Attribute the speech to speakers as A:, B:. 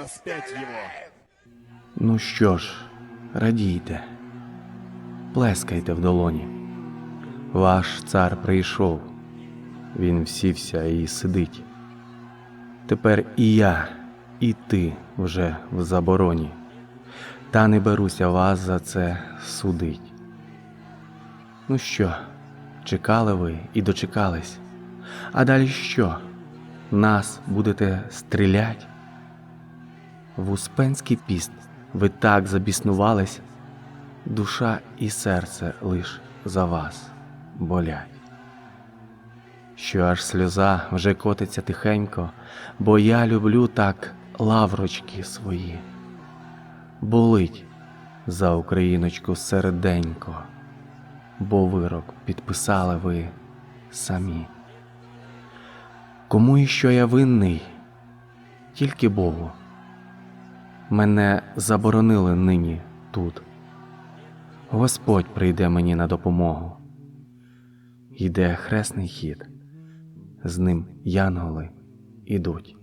A: распять его.
B: Ну що ж, радійте, плескайте в долоні. Ваш цар прийшов, він всівся і сидить. Тепер і я, і ти вже в забороні, та не беруся вас за це судить. Ну що, чекали ви і дочекались, а далі що? Нас будете стрілять? В Успенський піст ви так забіснувались, душа і серце лиш за вас болять. Що аж сльоза вже котиться тихенько, бо я люблю так лаврочки свої. Болить за Україночку серденько, бо вирок підписали ви самі. Кому і що я винний? Тільки Богу. Мене заборонили нині тут. Господь прийде мені на допомогу. Йде хресний хід, з ним янголи ідуть.